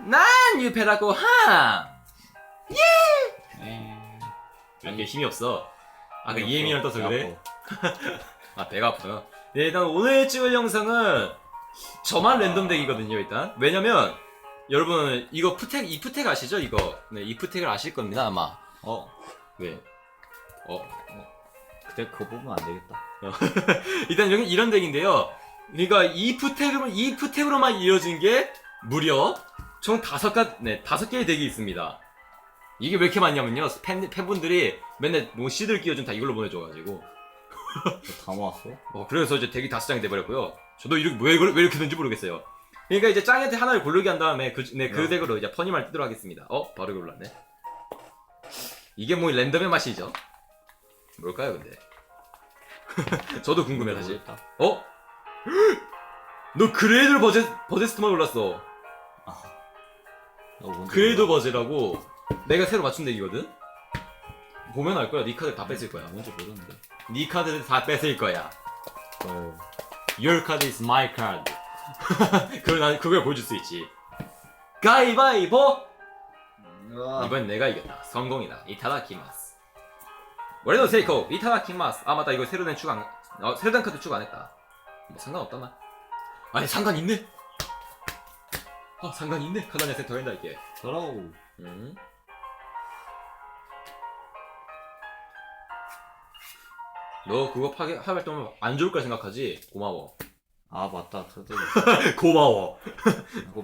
난 유패라고 함. 에. 이게 힘이 없어. 아까 그 EM이랑 떠서 배 그래? 아파. 아 배가 아프구나. 네, 일단 오늘 찍을 영상은 저만 랜덤 덱이거든요. 일단 왜냐면 여러분 이거 푸텍 이 푸텍 아시죠? 이거 네, 이 푸텍을 아실 겁니다 아마. 어, 왜? 어 그때 그거 보면 안 되겠다. 일단 여기 이런 덱인데요. 그러니까 이 푸텍으로 이 푸텍으로만 이어진 게 무려 총 다섯 가, 네 다섯 개의 덱이 있습니다. 이게 왜 이렇게 많냐면요. 팬 팬분들이 맨날 뭐 시들 끼워준 다 이걸로 보내줘가지고. 너다 모았어? 어, 그래서 이제 덱이 다섯 장이 돼버렸고요. 저도 이렇게 왜, 왜 이렇게 된지 모르겠어요. 그러니까 이제 짱한테 하나를 고르게 한 다음에 그, 네, 그 네. 덱으로 이제 퍼니말 뜨도록 하겠습니다. 어? 바로 골랐네. 이게 뭐 랜덤의 맛이죠? 뭘까요, 근데? 저도 궁금해, 사실. 모르겠다. 어? 너 그레이돌 버제, 버제스트만 골랐어. 그레이돌 몰라. 버제라고 내가 새로 맞춘 덱이거든? 보면 알 거야. 네 카드 다 뺏을 거야. 뭔지 모르는데. 네 카드를 다 뺏을 거야. 어, Your card is my card. 그걸 난 그걸 보여줄 수 있지. 가위바위보. 아, 이번 내가 이겼다. 성공이다. 이타다키마스. 원래도 세이코 이타다키마스. 아 맞다 이거 새로 된 추가 안, 어, 새로 된 카드 추가 안 했다. 뭐 상관없다 만. 아니 상관 있네. 아 상관 있네. 카다냐 센터 한다 이게. 더러우. 음. 너 그거 파괴 활동하면 안 좋을 거라 생각하지? 고마워. 아 맞다, 저도 고마워.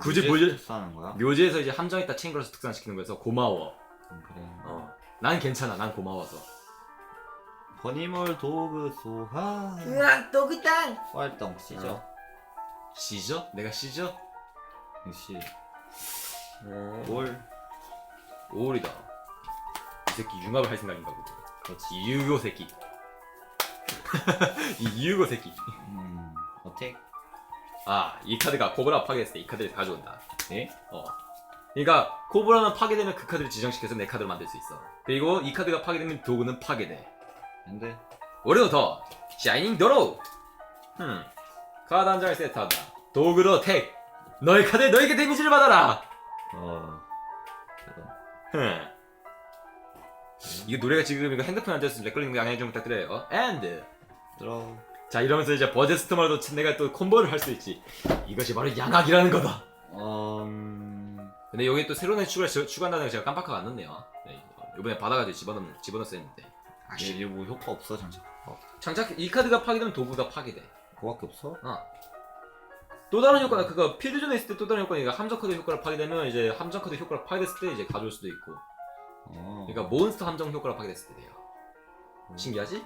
굳이 보여줄- 하는 거야? 묘지에서 이제 함정 있다 챙겨서 특산시키는 거여서 고마워. 음, 그래. 어. 난 괜찮아. 난 고마워서. 버니멀 도그 소하. 으악, 또그땅 활동 시죠. 시죠? 내가 시죠? 역시 오. 올. 5월이다. 이 새끼 융합을 할 생각인가 보다. 그렇지. 이 유교 새끼. 이 유교 새끼. 음, 어택. 아, 이 카드가 코브라 파괴했을 때 이 카드를 가져온다. 네? 어. 그러니까 코브라는 파괴되면 그 카드를 지정시켜서 내 카드를 만들 수 있어. 그리고 이 카드가 파괴되면 도구는 파괴돼. 근데 올해도 더 샤이닝 도로. 흠. 카드 한 장을 세트한다. 도구로 택. 너의 카드에 너에게 데미지를 받아라. 어. 흠. 이거 노래가 지금 이거 핸드폰에 앉아있으면 렉 걸리는 거 양해 좀 부탁드려요. and 들어. 자 이러면서 이제 버제스트마도 내가 또 콤보를 할 수 있지. 이것이 바로 양악이라는 거다. 음. 근데 여기 또 새로운 애 추가 추가한다는 거 제가 깜빡하고 안 넣네요. 네, 이번에 받아가지고 집어넣 집어넣었어야 했는데. 얘 이거 뭐 효과 없어 장착. 장착 이 카드가 파괴되면 도구가 파괴돼. 그거밖에 없어? 또 다른 효과가 그거 필드존에 있을 때 또 다른 효과가 함정 카드 효과를 파괴되면 이제 함정 카드 효과를 파괴됐을 때 이제 가져올 수도 있고. 어. 그러니까 몬스터 함정 효과를 파괴됐을 때 돼요. 음. 신기하지?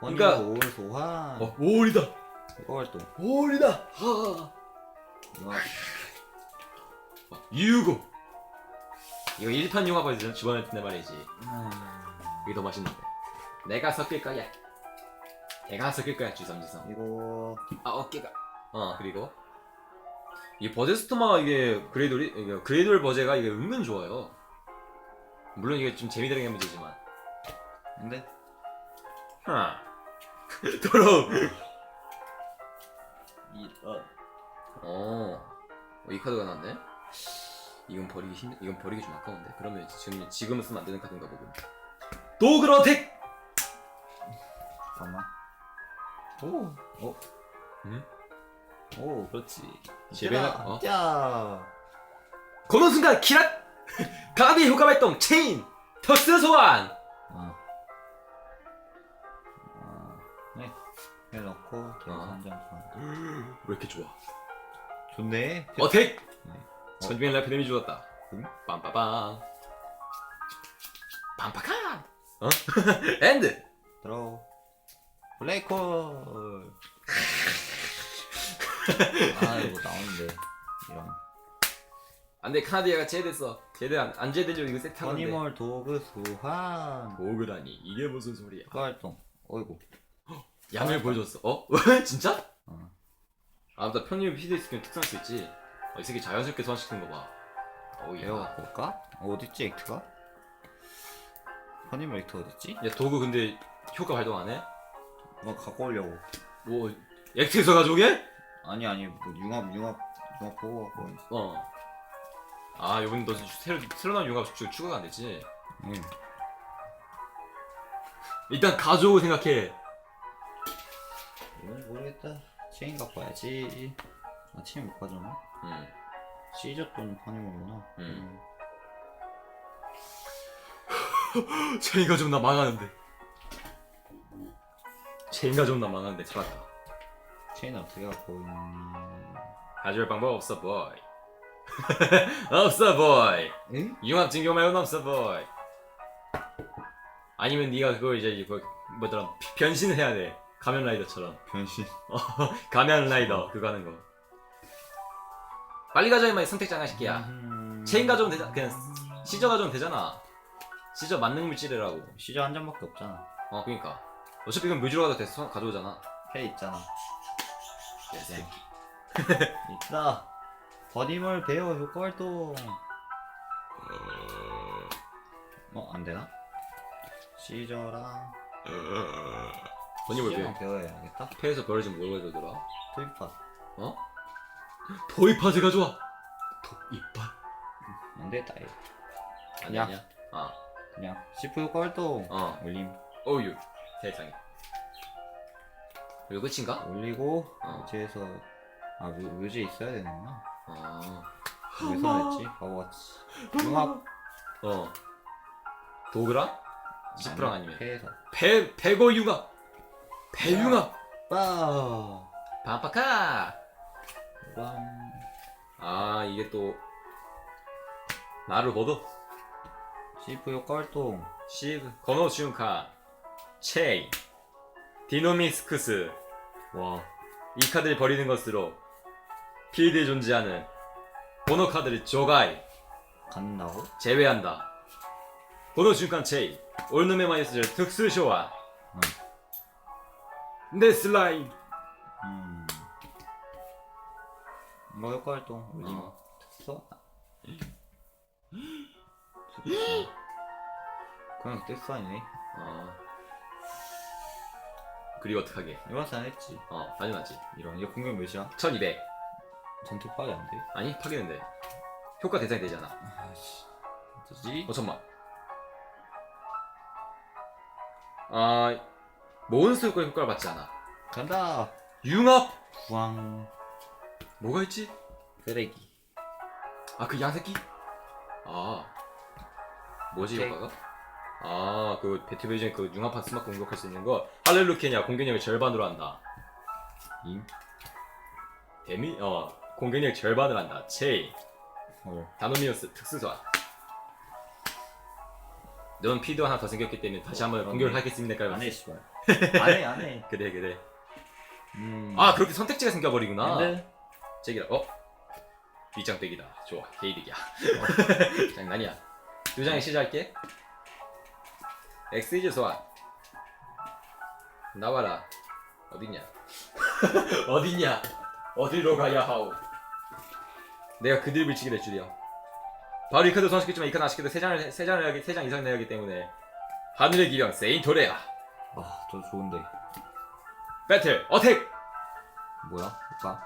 그러니까 그러니까- 올 소하. 어, 오리다. 효과 활동. 오리다. 하. 와. 어, 유고. 이거 1판 융합을 집어넣을 텐데 말이지. 음. 이게 더 맛있는데. 내가 섞일 거야. 내가 섞일 거야, 주섬주섬. 이거 아, 어깨가. 어, 그리고. 이 버제스토마 이게 그레이돌이, 이게 그레이돌 버제가 이게 은근 좋아요. 물론 이게 좀 재미들게 문제지만. 근데 하. 더러워. 이런. 어. 어, 이 카드가 났네? 이건 버리기 힘, 이건 버리기 좀 아까운데. 그러면 지금, 지금은 쓰면 안 되는 카드인가 보군. 도그로텍! 잠깐만. 오. 어. 응? 오, 그렇지. 재배나- 어? 야. 거는 순간 키락! 가비 효과 발동 체인! 턱스 소환! 어. 어. 네. 해놓고 대화 어. 한장 왜 이렇게 좋아? 좋네. 어택! 네. 전주엔 라이프 데미지 주었다. 응? 빰빠밤. 빰빠카! 어? 엔드! 들어. 블랙홀. 아 이거 나오는데 이런. 안돼 카나디아가 제대했어. 제대 안, 안 제대죠 이거 세트한 건데. 허니멀 도그 소환. 도그라니 이게 무슨 소리야? 활동. 어이구. 양을 보여줬어. 어? 진짜? 어. 아, 나 편입 피드 스킨 특성할 수 있지. 어, 이 새끼 자연스럽게 소환시키는 거 봐. 어우, 배워 야. 갖고 올까? 어, 어딨지 액트가? 허니멀 액트 어딨지? 야, 도구 근데 효과 발동 안 해? 뭐 갖고 오려고. 뭐, 액트에서 가져오게? 아니 아니 뭐 융합 융합 융합 보고 갖고. 어. 아 이번 너 새로 새로 나온 융합 추- 추가가 안 됐지 응. 일단 가져오고 생각해 이건 모르겠다. 체인 갖고 와야지. 아 체인 못 가져나? 음. 시저 돈 파는 거구나. 음. 체인 가져오면 나 망하는데 체인 가져오면 나 망하는데 살았다 체인 어떻게 갖고 있니? 가져올 방법 없어 보이 없어 보이 응? 융합 증교 말고는 없어 보이 아니면 네가 그거 이제 그 뭐더라? 피- 변신을 해야 돼. 가면 라이더처럼. 변신. 가면 라이더. 그거 하는 거. 빨리 가져야 만 선택장아 새끼야. 음... 체인 가져오면 되잖아 그냥 시저 가져오면 되잖아. 시저 만능 물질이라고. 시저 한 잔밖에 없잖아. 어 그니까. 어차피 그럼 묘지로 가도 돼서 가져오잖아. 패 있잖아. 개새끼. 있다. 버님을 배워 효과 활동. 어, 안 되나? 시저랑 배 시저랑 배워야겠다. 패에서 벌어진 뭘 가져오더라 토이팟. 어? 도이파즈 가져와 도이파 안 되겠다. 이거. 아니 야. 아니야 아 그냥 시프 효과 활동. 어. 올림. 어유 세상에 이거 끝인가? 올리고 어. 묘지에서 아 묘, 묘지에 있어야 되는구나. 아왜 손했지? 바보같이. 융합. 어. 도그랑? 지프랑 아니면 패에서. 배 배고 융합 배 융합 빠. 반파카 랑. 아 이게 또 나를 보도 시프 효과 활동. 시브 건호 슌카 체이 디노미스크스 와. 이 카드를 버리는 것으로 필드에 존재하는 번호 카드를 조가이 갖는다고? 제외한다 번호 슌칸 체이 올 놈의 마이스를 특수 쇼와 내 슬라임 음. 뭐 효과 활동 올림. 어. 특수? 그냥 특수 아니네. 어. 그리고 어떡하게 이번에 안 했지. 어 당연하지 이런 이제 공격 몇이야? 1200 전투빨이 안 돼. 아니 파괴된대 효과 대상이 되잖아 아씨. 어쩌지? 어 잠만 아 몬스터 효과 효과를 받지 않아 간다. 융합 부왕 뭐가 있지? 쓰레기. 아 그 양새끼? 아 뭐지 오케이. 효과가? 아 그 배틀베이징 그 융합한 스마트 공격할 수 있는 거 할렐루케냐 공격력을 절반으로 한다. 임. 데미? 어 공격력 절반을 한다. 체이. 헐. 다노미우스 특수소환. 넌 피드 하나 더 생겼기 때문에 다시 한번 그러네. 공격을 하겠습니까? 안해 씨발. 안해 안해. 그래 그래. 음. 아 그렇게 선택지가 생겨버리구나. 근데 제기라. 어? 뒷장빼기다. 좋아. 개이득이야 장난이야. 두 장에 시작할게 엑스이즈 소환. 나와라. 어딨냐? 어딨냐? 어디로 가야 하오? 내가 그들 밀치게 될 줄이야. 바로 이 카드 소환시켰지만 이 카드 아쉽게도 세 장을 세 장을 해야기 세장 이상 내야 하기 때문에 하늘의 기령 세인토레아. 아저 좋은데. 배틀 어택! 뭐야? 효과?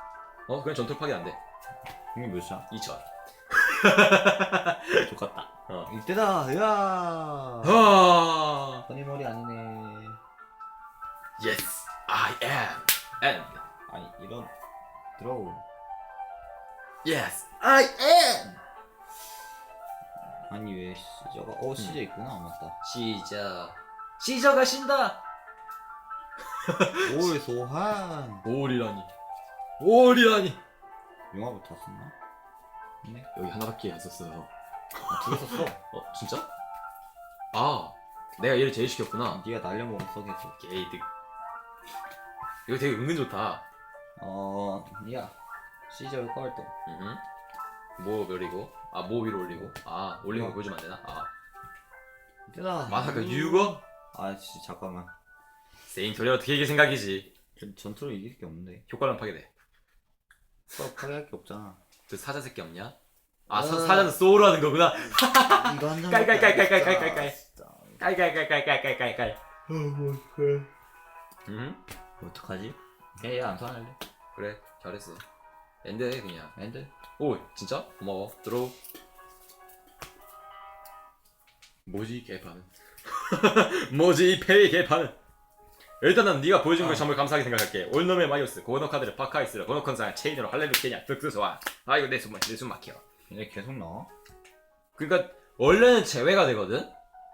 어 그냥 전투 파괴 안돼. 공격 몇이야? 2000 좋겠다. 어. 이때다. 야. 아 허니 머리 아니네. Yes, I am. And 아니 이런 드로우. yes, I am. 아니 왜 시저가 어 시저 있구나 맞다. 시저. 시저가 신다. 올 소환. 올이라니. 용화부 다 썼나? 네. 여기 하나밖에 안 썼어요. 아, 두개 썼어. 어, 진짜? 아, 내가 얘를 제일 시켰구나. 네가 날려먹었어 계속. 게이득. 이거 되게 은근 좋다. 어, 야 시저 효과 활동. 음. 뭐 별이고? 아, 뭐 위로 올리고? 아, 올리는 거 어. 보여주면 안 되나? 아, 이때다. 마사카 유거? 아, 씨 잠깐만. 세인토리 어떻게 이길 생각이지? 전, 전투로 이길 게 없는데. 효과는 파괴돼. 수업 파괴할 게 없잖아. 그 사자 새끼 없냐? 아 어. 사자는 소울 하는 거구나. 이거 한 잔. 깔깔깔깔깔깔깔깔깔. 깔깔깔깔깔깔깔깔. 어, 어떡해. 응? 어떡하지? 얘안 사갈래. 그래 잘했어. 엔드해 그냥. 엔드. 오 진짜 고마워. 들어. 뭐지 개판은? 뭐지 페이 개판은? 일단은 네가 보여준 걸 아. 정말 감사하게 생각할게. 올놈의 마이오스 고노 카드를 파카이스를 고노 컨상 체인으로 할렐루 케냐 득스소아 아 이거 내숨 내숨 막혀. 얘네 계속 나와 그러니까 원래는 제외가 되거든?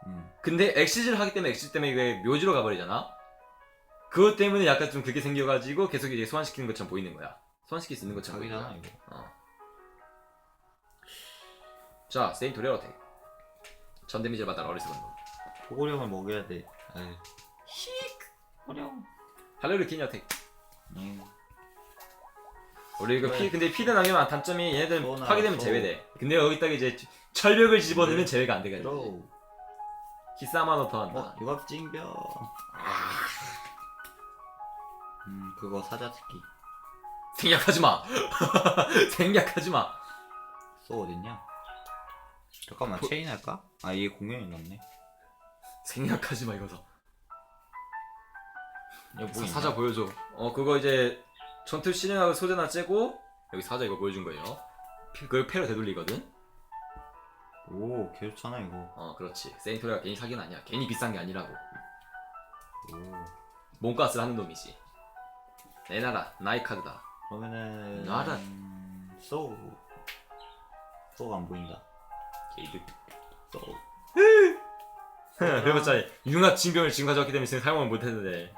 음. 근데 엑시즈를 하기 때문에 엑시즈 때문에 이게 묘지로 가버리잖아? 그것 때문에 약간 좀 그게 생겨가지고 계속 이제 소환시키는 것처럼 보이는 거야. 소환시킬 수 있는 것처럼 보이는 자기잖아 거야. 이거 어. 자 세인트 레어텍 전 데미지를 받아 어리석은 놈. 고고령을 먹여야 돼. 아유 씩 어려워 케냐 텍 음. 우리 이거. 피 근데 피드 남기면 단점이 얘네들은 또 파괴되면. 제외돼. 근데 여기다가 이제 철벽을 집어넣으면 네. 제외가 안 되거든 들어 기싸마노 더한다. 어 유압 찡벼 음 그거 사자 특기. 생략하지 마. 생략하지 마. 쏘 어딨냐? 잠깐만 그- 체인 할까? 아 이게 공연이 났네. 생략하지 마 이거서 이거 뭐 사-? 사자 보여줘. 어 그거 이제 전투 실행하고 소재나 째고 여기 사자 이거 보여준 거예요. 피- 그걸 패로 되돌리거든. 오 개좋잖아 이거 어 그렇지. 세인토리가 괜히 사기는 아니야. 괜히 비싼 게 아니라고. 오 몸값을 하는 놈이지. 내 나라 나이 카드다. 그러면은 나라. 음, 쏘 쏘가 안 보인다 게이드. 쏘 그래봤자 융합 징병을 지금 가져왔기 때문에 지금 사용을 못했는데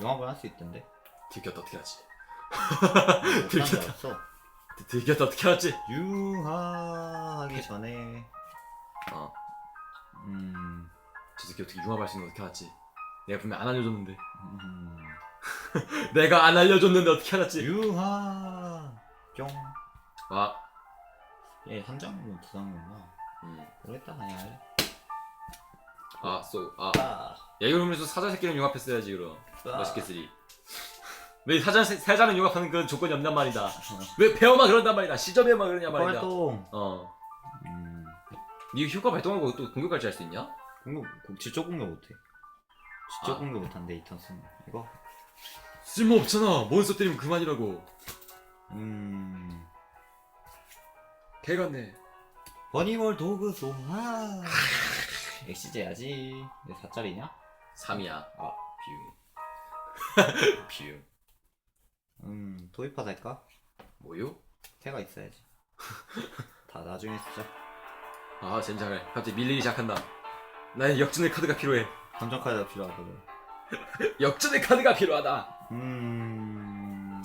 영업을 할 수 있던데 들켰다 어떻게 하지? 들켰다. 들- 들켰다 어떻게 하지? 융화하기 전에 어. 음, 저 새끼 어떻게 융합할 수 있는 거 어떻게 알았지? 내가 분명 안 알려줬는데. 음 내가 안 알려줬는데 어떻게 알았지? 융화 뿅 아. 얘한 장이면 두 음. 모르겠다 그냥 할래 아, 쏘. 아. 아, 야 이거 그러면서 사자 새끼는 융합했어야지 그럼 아. 멋있게 쓰리. 왜 사자 사자는 융합하는 그런 조건이 없단 말이다. 왜 배어만 그런단 말이다. 시점에만 그러냐 말이다. 활동 어. 음. 이거 효과 발동하고 또 공격까지 할 수 있냐? 공격 공- 직접 공격 못해. 직접 아. 공격 못한대 이턴스는 이거? 쓸모 없잖아. 몬스터 때리면 그만이라고. 음. 개 같네. 버니멀 도그 소하. 엑시즈 해야지. 내 4짜리냐? 3이야. 아 비움 비움 음 도입파 살까? 뭐요? 태가 있어야지. 다 나중에 쓰자. 아 젠장을 갑자기 밀리기 시작한다. 나의 역전의 카드가 필요해. 감정 카드가 필요하거든 역전의 카드가 필요하다. 음...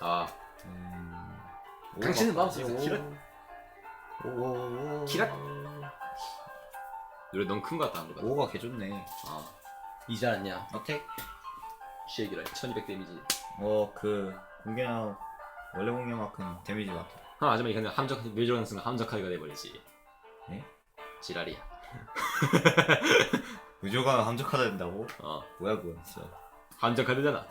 아. 음... 당신은 오가 마음속에서 오. 키라- 오오오. 키라- 노래 너무 큰 거 같다. 오가 개좋네. 아 이제 않냐 어택 쉐기를 1200 데미지 어그 공격 원래 공격만큼 데미지 많다 아, 마지막에 그냥 함정 묘지라는 순간 카드가 돼버리지. 네? 지랄이야. 함정 카드 된다고? 어, 뭐야 그건 진짜 함정 카드잖아.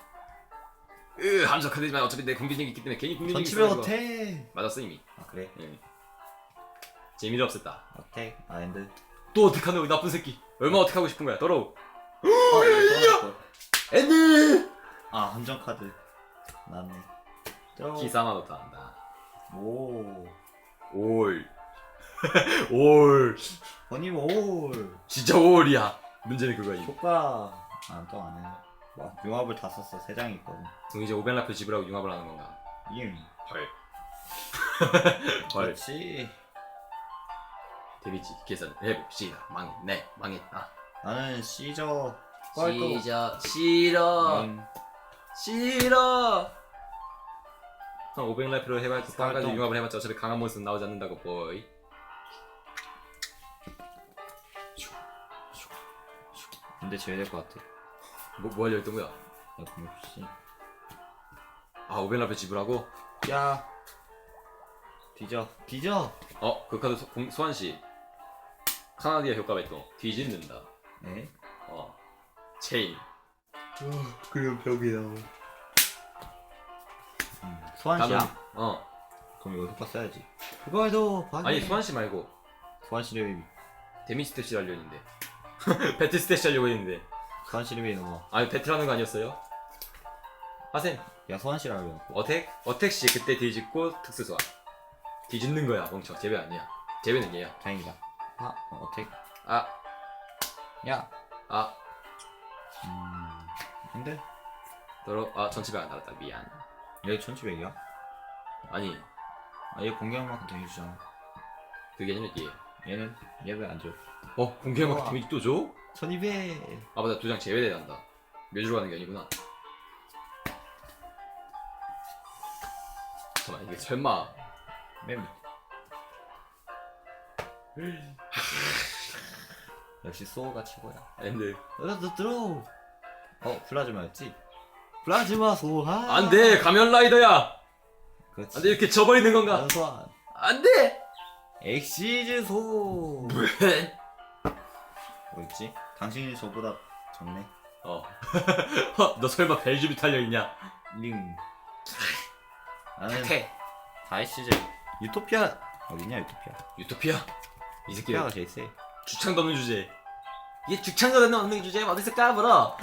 으, 함정 카드지만 어차피 내 공격력이 있기 때문에 괜히 전치명 있어가지고. 어택 맞았어 이미. 아 그래? 예. 재미를 없앴다. 어택 아 엔드 또 어떡하노 이 나쁜 새끼. 얼마 어떡하고 싶은 거야. 더러워. 아, 엔드. 아 함정 카드 나네 넣다 한다. 오 올. 올. 버님 올 진짜 올이야. 문제는 그거야. 효과 안또 안 해 와 융합을 다 썼어 세 장이 있거든 그럼 이제 오벤라프 지불하고 융합을 하는 건가? 임 헐. 헐. 그렇지 데미지 계산 해봅시다. 망했네. 망했다. 나는 시저 뻘도 시저 싫어. 임 싫어. 한 500라이프로 해봤자 스타일동. 쌍가지 융합을 해봤자 어차피 강한 몬스터 나오지 않는다고 보이. 근데 제외될 것 같아 뭐, 뭐 하려 했던 거야? 야 공격씨 아 500라이프 지불하고? 야 뒤져 뒤져 어? 그 카드 소, 공, 소환시 카나디아 효과 발동 뒤집는다 에? 어 체인 그럼 벽이 나와 음, 소환시야? 다음 어 그럼 이거 효과 써야지 그거에도 아니 소환시 말고 소환시 레벨 데미지 스탯이 하려 했는데 배틀 스탯이 하려고 했는데 소환시 레벨이 넘어 아니 배틀하는 거 아니었어요? 하셈 야 소환시라 그래 어택? 어택 시 그때 뒤집고 특수 소환 뒤집는 거야 멍청 제배 아니야 제외는 얘야. 다행이다. 아, 어, 어택. 아, 야. 아, 음. 근데 더러, 아, 안 달았다. 미안. 얘 천치백이야? 아니, 아, 얘 공격만큼 더 해주잖아. 그게 아니라 얘. 얘는 얘왜 안 줘? 어, 우와. 데미지 또 줘? 천이백. 아, 맞다. 두장 제외돼야 한다. 묘주로 가는 게 아니구나. 잠깐만, 이게 설마. 맨. 역시 소우가 최고야. 엔드. 너도 들어. 어 플라즈마였지? 플라즈마 소환. 안 돼! 가면 라이더야! 그렇지. 안 돼, 이렇게 져버리는 건가? 소환. 안 돼! 엑시즈 소. 뭐였지? 당신이 저보다 좋네. 어. 어, 너 설마 벨줍이 탈려 있냐? 링. 나는 태. 다이시즈 유토피아 어디냐 유토피아. 유토피아? 이 새끼 유토피아가 제일 세. 주창도 없는 주제. 이게 주창도 없는 주제에 어디서 까불어?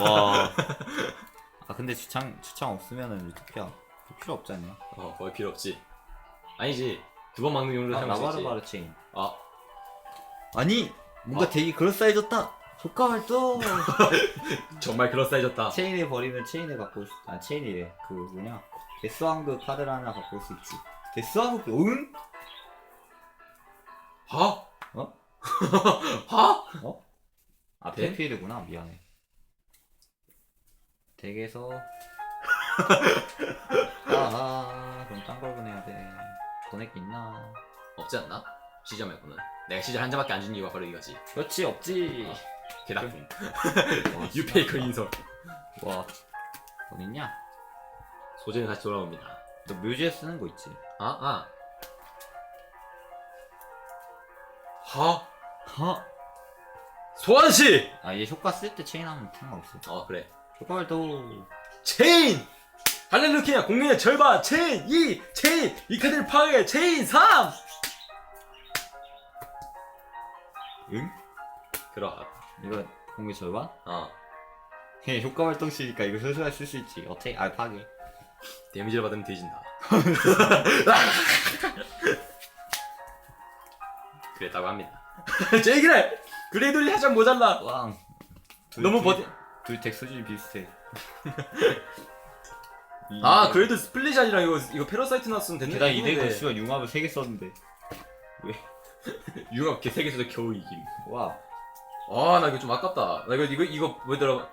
와. 아 근데 주창 주창 없으면은 유토피아 필요 없지 않냐? 어, 거의 필요 없지. 아니지. 두 번 막는 용도로 아, 사용할 수 있지. 라바르바르 체인. 아, 아니 뭔가 어? 되게 그럴싸해졌다. 효과 활동. 정말 그럴싸해졌다. 체인을 버리면 체인을 바꿀 수. 아 체인이래. 그 뭐냐? 데스왕그 카드를 하나 바꿀 수 있지. 데스왕그 응? 하? 어? 하? 아 네? 페필이구나. 미안해. 덱에서 아 그럼 딴 걸 보내야 돼. 보낼 게 있나? 없지 않나? 시저 말고는. 내가 시저 한 장밖에 안 준 이유가 바로 이거지. 그렇지 없지. 개나쁨. 와, 유페이커. 인성. 와 어딨냐? 소재는 다시 돌아옵니다. 너 묘지에 쓰는 거 있지? 아, 아. 하? 하? 소환시! 아얘 효과 쓸 때 체인 하면 상관없어. 어, 그래. 효과 활동. 체인! 할렐루키야 공룡의 절반! 체인! 2! 체인! 이 카드를 파괴! 체인! 3! 응? 그럼. 이거 공개 절반? 어. 예, 효과 활동 쓰니까 이거 소소하게 쓸수 있지. 어떻게? 아 파괴. 데미지를 받으면 뒤진다. 그랬다고 합니다. 제기래! 그레이돌이 살짝 모자라! 왕. 둘, 너무 둘, 버티... 둘덱 수준이 비슷해. 이 아, 덱- 그래도 스플릿이 아니라 이거, 이거 패러사이트 나왔으면 됐는데. 게다가 이 덱은 씨발 융합을 3개 썼는데. 융합 개세계에서도 겨우 이김. 와. 아, 나 이거 좀 아깝다. 나 이거, 이거, 이거, 뭐더라.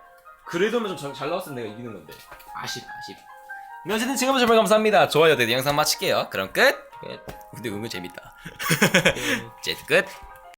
그래도면 좀 잘 나왔으면 내가 이기는 건데. 아쉽, 아쉽. 네, 어쨌든 지금은 정말 감사합니다. 좋아요, 댓글 영상 마칠게요. 그럼 끝. 끝. 근데 은근 재밌다. 끝. 제 끝.